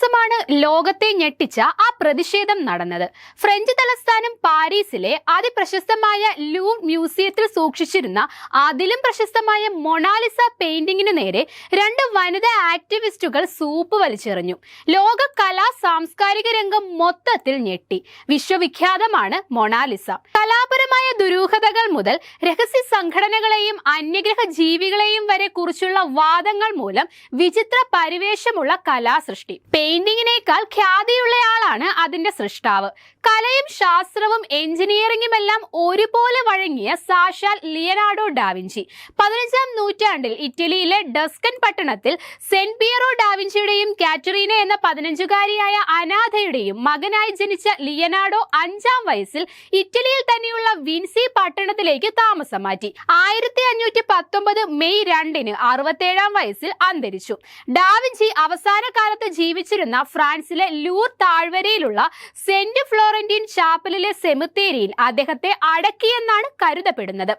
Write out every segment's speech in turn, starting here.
ദിവസമാണ് ലോകത്തെ ഞെട്ടിച്ച ആ പ്രതിഷേധം നടന്നത്. ഫ്രഞ്ച് തലസ്ഥാനം പാരീസിലെ അതിപ്രശസ്തമായ ലൂ മ്യൂസിയത്തിൽ സൂക്ഷിച്ചിരുന്ന അതിലും പ്രശസ്തമായ മൊണാലിസ പെയിന്റിങ്ങിന് നേരെ രണ്ട് വനിതാ ആക്ടിവിസ്റ്റുകൾ സൂപ്പ് വലിച്ചെറിഞ്ഞു. ലോക കലാ സാംസ്കാരിക രംഗം മൊത്തത്തിൽ ഞെട്ടി. വിശ്വവിഖ്യാതമാണ് മൊണാലിസ. കലാപരമായ ദുരൂഹതകൾ മുതൽ രഹസ്യ സംഘടനകളെയും അന്യഗ്രഹ ജീവികളെയും വരെ കുറിച്ചുള്ള വാദങ്ങൾ മൂലം വിചിത്ര പരിവേഷമുള്ള കലാസൃഷ്ടി. പെയിന്റിങ്ങിനേക്കാൾ ഖ്യാതിയുള്ളയാളാണ് അതിന്റെ സൃഷ്ടാവ്. കലയും ശാസ്ത്രവും എഞ്ചിനീയറിംഗും എല്ലാം ഒരുപോലെ വഴങ്ങിയ സാക്ഷാൽ ലിയനാർഡോ ഡാവിഞ്ചി പതിനഞ്ചാം നൂറ്റാണ്ടിൽ ഇറ്റലിയിലെ ഡസ്കൻ പട്ടണത്തിൽ സെന്റ് പിയറോ ഡാവിഞ്ചിയുടെയും കാറ്ററീന എന്ന പതിനഞ്ചുകാരിയായ അനാഥയുടെയും മകനായി ജനിച്ച ലിയനാർഡോ അഞ്ചാം വയസ്സിൽ ഇറ്റലിയിൽ തന്നെയുള്ള വിൻസി പട്ടണത്തിലേക്ക് താമസം മാറ്റി. ആയിരത്തി അഞ്ഞൂറ്റി പത്തൊമ്പത് മെയ് രണ്ടിന് അറുപത്തേഴാം വയസ്സിൽ അന്തരിച്ചു. ഡാവിഞ്ചി അവസാന കാലത്ത് ജീവിച്ചിരുന്ന ഫ്രാൻസിലെ ലൂർ താഴ്വരയിലുള്ള സെന്റ് ഫ്ലോറന്റീൻ ചാപ്പലിലെ സെമിത്തേരിയിൽ അദ്ദേഹത്തെ അടക്കിയെന്നാണ് കരുതപ്പെടുന്നത്.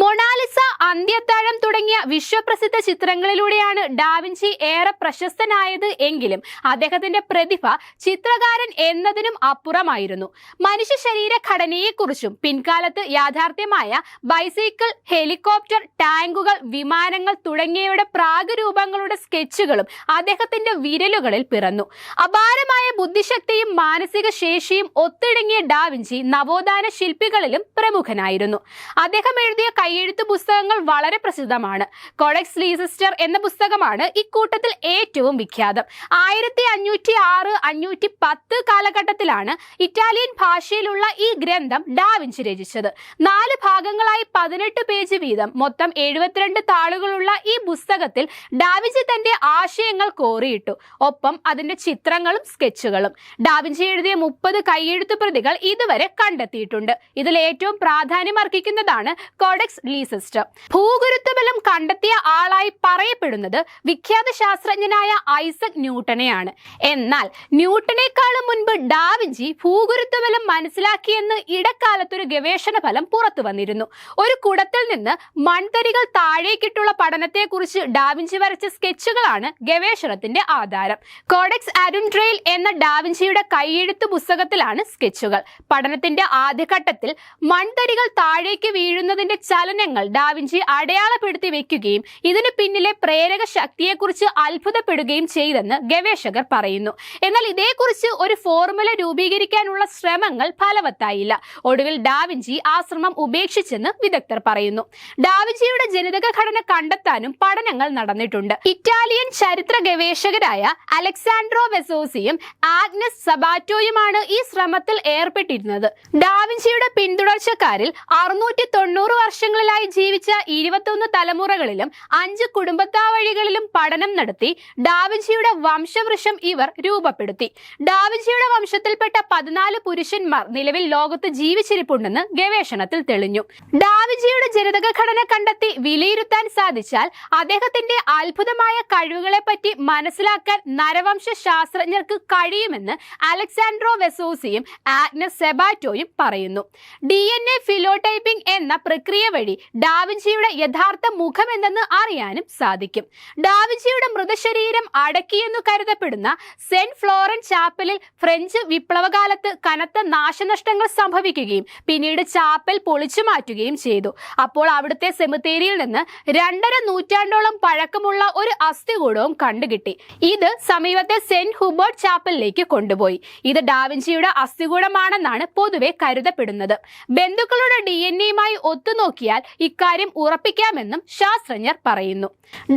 മൊണാലിസ അന്ത്യത്താഴം തുടങ്ങിയ വിശ്വപ്രസിദ്ധ ചിത്രങ്ങളിലൂടെയാണ് ഡാവിഞ്ചി ഏറെ പ്രശസ്തനായത് എങ്കിലും അദ്ദേഹത്തിന്റെ പ്രതിഭ ചിത്രകാരൻ എന്നതിനും അപ്പുറമായിരുന്നു. മനുഷ്യ ശരീര ഘടനയെക്കുറിച്ചും പിൻകാലത്ത് യാഥാർത്ഥ്യമായ ബൈസൈക്കിൾ ഹെലികോപ്റ്റർ ടാങ്കുകൾ വിമാനങ്ങൾ തുടങ്ങിയവയുടെ പ്രാഗരൂപങ്ങളുടെ സ്കെച്ചുകളും അദ്ദേഹത്തിന്റെ വിരലുകളിൽ പിറന്നു. അപാരമായ ബുദ്ധിശക്തിയും മാനസിക ശേഷിയും ഒത്തിണങ്ങിയ ഡാവിഞ്ചി നവോത്ഥാന ശില്പികളിലും പ്രമുഖനായിരുന്നു. അദ്ദേഹം എഴുതിയ കൈയെഴുത്തു പുസ്തകങ്ങൾ വളരെ പ്രസിദ്ധമാണ്. കൊളക്സ് ലീസിസ്റ്റർ എന്ന പുസ്തകമാണ് ഇക്കൂട്ടത്തിൽ ഏറ്റവും വിഖ്യാതം. ആയിരത്തി അഞ്ഞൂറ്റി ആറ് അഞ്ഞൂറ്റി പത്ത് കാലഘട്ടത്തിലാണ് ഇറ്റാലിയൻ ഭാഷയിലുള്ള ഈ ഗ്രന്ഥം ഡാവിഞ്ചി രചിച്ചത്. നാല് ഭാഗങ്ങളായി പതിനെട്ട് പേജ് വീതം. മൊത്തം എഴുപത്തിരണ്ട് താളുകളുള്ള ഈ പുസ്തകത്തിൽ ഡാവിഞ്ചി തന്റെ ആശയങ്ങൾ കോറിയിട്ടു. ഒപ്പം അതിന്റെ ചിത്രങ്ങളും സ്കെച്ചുകളും ഡാവിഞ്ചി എഴുതിയ മുപ്പത് കൈയെഴുത്ത് പ്രതികൾ ഇതുവരെ കണ്ടെത്തിയിട്ടുണ്ട്. ഇതിൽ ഏറ്റവും പ്രാധാന്യം അർഹിക്കുന്നതാണ് കോഡെക്സ് ലീസിസ്റ്റ് ഭൂഗുരുത്വ ബലം കണ്ടെത്തിയ ആളായി പറയപ്പെടുന്നത് വിഖ്യാത ശാസ്ത്രജ്ഞനായ ഐസക് ന്യൂട്ടനെയാണ്. എന്നാൽ ന്യൂട്ടനേക്കാളും മുൻപ് ഡാവിഞ്ചി ഭൂഗുരുത്വബലം മനസ്സിലാക്കിയെന്ന് ഇടക്കാലത്തൊരു ഗവേഷണ ഫലം പുറത്തു വന്നിരുന്നു. ഒരു കുടത്തിൽ നിന്ന് മൺതരികൾ താഴേക്കിട്ടുള്ള പഠനത്തെക്കുറിച്ച് ഡാവിഞ്ചി വരച്ച സ്കെച്ചുകളാണ് ഗവേഷണത്തിന്റെ ആധാരം. കോഡെക്സ് അരുംട്രെയിൽ എന്ന ഡാവിഞ്ചിയുടെ കൈയെഴുത്ത് പുസ്തകത്തിലാണ് സ്കെച്ചുകൾ. പഠനത്തിന്റെ ആദ്യഘട്ടത്തിൽ മൺതരികൾ താഴേക്ക് വീഴുന്നതിന്റെ ചലനങ്ങൾ ഡാവിഞ്ചി അടയാളപ്പെടുത്തി വെക്കുകയും ഇതിനു പിന്നിലെ പ്രേരക ശക്തിയെക്കുറിച്ച് അത്ഭുതപ്പെടുകയും ചെയ്തെന്ന് ഗവേഷകർ പറയുന്നു. എന്നാൽ ഇതേക്കുറിച്ച് ഒരു ഫോർമുല രൂപീകരിക്കാനുള്ള ശ്രമങ്ങൾ ഫലവത്തായില്ല. ഒടുവിൽ ഡാവിഞ്ചി ആ ശ്രമം ഉപേക്ഷിച്ചെന്ന് വിദഗ്ധർ പറയുന്നു. ഡാവിഞ്ചിയുടെ ജനിതക ഘടന കണ്ടെത്താനും പഠനങ്ങൾ നടന്നിട്ടുണ്ട്. ഇറ്റാലിയൻ ചരിത്ര ഗവേഷകരായ അലക്സാൻഡ്രോ വെസോസിയും ആഗ്നസ് സബാറ്റോയുമാണ് ഈ ശ്രമത്തിൽ ഏർപ്പെട്ടിരുന്നത്. ഡാവിഞ്ചിയുടെ പിന്തുടർച്ചക്കാരിൽ അറുന്നൂറ്റി തൊണ്ണൂറ് വർഷങ്ങളിലായി ജീവിച്ച ഇരുപത്തൊന്ന് തലമുറകളിലും അഞ്ച് കുടുംബത്താവഴികളിലും പഠനം നടത്തി ഡാവിൻഷിയുടെ വംശവൃക്ഷം ഇവർ രൂപപ്പെടുത്തി. ഡാവിൻഷിയുടെ വംശത്തിൽപ്പെട്ട പതിനാല് പുരുഷന്മാർ നിലവിൽ ലോകത്ത് ജീവിച്ചിരിപ്പുണ്ടെന്ന് ഗവേഷണത്തിൽ തെളിഞ്ഞു. ഡാവിൻഷിയുടെ ജനിതക ഘടന കണ്ടെത്തി വിലയിരുത്താൻ സാധിച്ചാൽ അദ്ദേഹത്തിന്റെ അത്ഭുതമായ കഴിവുകളെ പറ്റി മനസ്സിലാക്കാൻ നരവംശ ശാസ്ത്രജ്ഞർക്ക് കഴിയുമെന്ന് അലക്സാൻഡ്രോ വെസോസിയും ആഗ്നസ് സെബാറ്റോയും പറയുന്നു. ഡി എൻ എ ഫിലോടൈപ്പിംഗ് എന്ന പ്രക്രിയ വഴി ഡാവിഞ്ചിയുടെ യഥാർത്ഥ മുഖം എന്തെന്ന് അറിയാനും സാധിക്കും. ഡാവിഞ്ചിയുടെ മൃതശരീരം അടക്കിയെന്നു കരുതപ്പെടുന്ന സെന്റ് ഫ്ലോറൻ ചാപ്പലിൽ ഫ്രഞ്ച് വിപ്ലവകാലത്ത് കനത്ത നാശനഷ്ടങ്ങൾ സംഭവിക്കുകയും പിന്നീട് ചാപ്പൽ പൊളിച്ചു മാറ്റുകയും ചെയ്തു. അപ്പോൾ അവിടുത്തെ സെമിത്തേരിയിൽ നിന്ന് രണ്ടര നൂറ്റാണ്ടോളം പഴക്കമുള്ള ഒരു അസ്ഥികൂടവും കണ്ടുകിട്ടി. ഇത് സമീപത്തെ സെന്റ് ഹുബോർട്ട് ചാപ്പലിലേക്ക് കൊണ്ടുപോയി. ഇത് ഡാവിഞ്ചിയുടെ അസ്ഥികൂടമാണെന്നാണ് പൊതുവെ കരുതപ്പെടുന്നത്. ബന്ധുക്കളുടെ ഡി എൻ എയുമായി ഒത്തുനോക്കിയാൽ ഇക്കാര്യം ഉറപ്പിക്കാമെന്നും ശാസ്ത്രജ്ഞർ പറയുന്നു.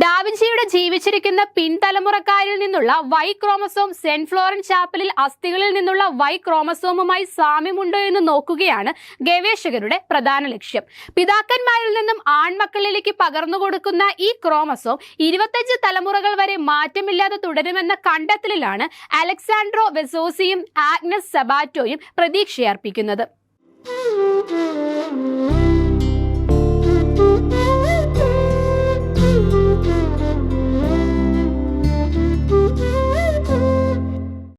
ഡാവിഞ്ചിയുടെ ജീവിച്ചിരിക്കുന്ന പിൻതലമുറക്കാരിൽ നിന്നുള്ള വൈ ക്രോമസോം സെന്റ് ഫ്ലോറൻ ചാപ്പലിൽ അസ്ഥികളിൽ നിന്നുള്ള വൈ ക്രോമസോമുമായി സാമ്യമുണ്ടോ എന്ന് നോക്കുകയാണ് ഗവേഷകരുടെ പ്രധാന ലക്ഷ്യം. പിതാക്കന്മാരിൽ നിന്നും ആൺമക്കളിലേക്ക് പകർന്നു കൊടുക്കുന്ന ഈ ക്രോമസോം ഇരുപത്തഞ്ച് തലമുറകൾ വരെ മാറ്റമില്ലാതെ തുടരുമെന്ന കണ്ടെത്തലിലാണ് അലക്സാൻഡ്രോ വെസോസിയും ആഗ്നസ് സബാറ്റോയും പ്രതീക്ഷയർപ്പിക്കുന്നത്.